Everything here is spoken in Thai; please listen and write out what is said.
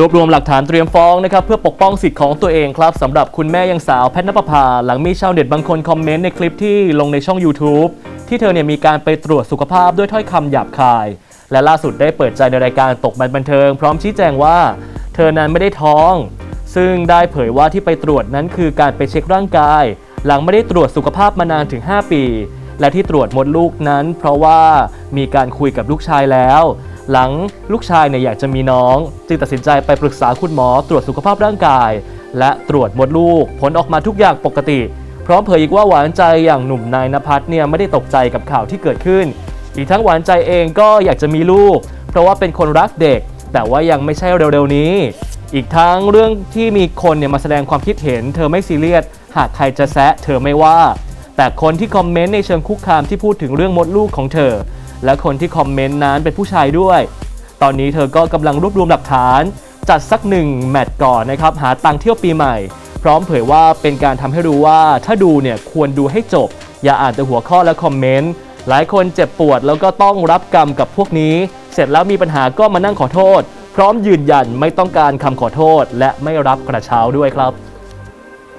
รวบรวมหลักฐานเตรียมฟ้องนะครับเพื่อปกป้องสิทธิ์ของตัวเองครับสำหรับคุณแม่ยังสาวแพทย์นภพาหลังมีชาวเน็ตบางคนคอมเมนต์ในคลิปที่ลงในช่อง YouTube ที่เธอเนี่ยมีการไปตรวจสุขภาพด้วยถ้อยคำหยาบคาย และล่าสุดได้เปิดใจในรายการตกบันบันเทิง พร้อมชี้แจงว่า เธอนั้นไม่ได้ท้อง ซึ่งได้เผยว่าที่ไปตรวจนั้นคือการไปเช็คร่างกาย หลังไม่ได้ตรวจสุขภาพมานานถึง 5 ปี และที่ตรวจมดลูกนั้น เพราะว่ามีการคุยกับลูกชายแล้ว หลังลูกชายเนี่ยอยากจะมีน้อง จึงตัดสินใจไปปรึกษาคุณหมอตรวจสุขภาพร่างกาย และตรวจมดลูก ผลออกมาทุกอย่างปกติ พร้อมเผยอีกว่าหวานใจอย่างหนุ่มนายนภัสเนี่ยไม่ได้ตกใจกับข่าวที่เกิดขึ้น อีกทั้งหวานใจเองก็อยากจะมีลูก เพราะว่าเป็นคนรักเด็ก แต่ว่ายังไม่ใช่เร็วๆนี้ อีกทั้งเรื่องที่มีคนเนี่ยมาแสดงความคิดเห็น เธอไม่ซีเรียสหากใครจะแซะเธอไม่ว่า แต่คนที่คอมเมนต์ในเชิงคุกคามที่พูดถึงเรื่องมดลูกของเธอ และคนที่คอมเมนต์นั้นเป็นผู้ชายด้วย ตอนนี้เธอก็กำลังรวบรวมหลักฐาน จัดสักหนึ่งแมตช์ก่อนนะครับหาตังเที่ยวปีใหม่ พร้อมเผยว่าเป็นการทำให้รู้ว่าถ้าดูเนี่ยควรดูให้จบ อย่าอ่านแต่หัวข้อและคอมเมนต์หลายคนเจ็บปวดแล้วก็ต้องรับกรรมกับพวกนี้ เสร็จแล้วมีปัญหาก็มานั่งขอโทษ พร้อมยืนยันไม่ต้องการคำขอโทษ และไม่รับกระเช้าด้วยครับ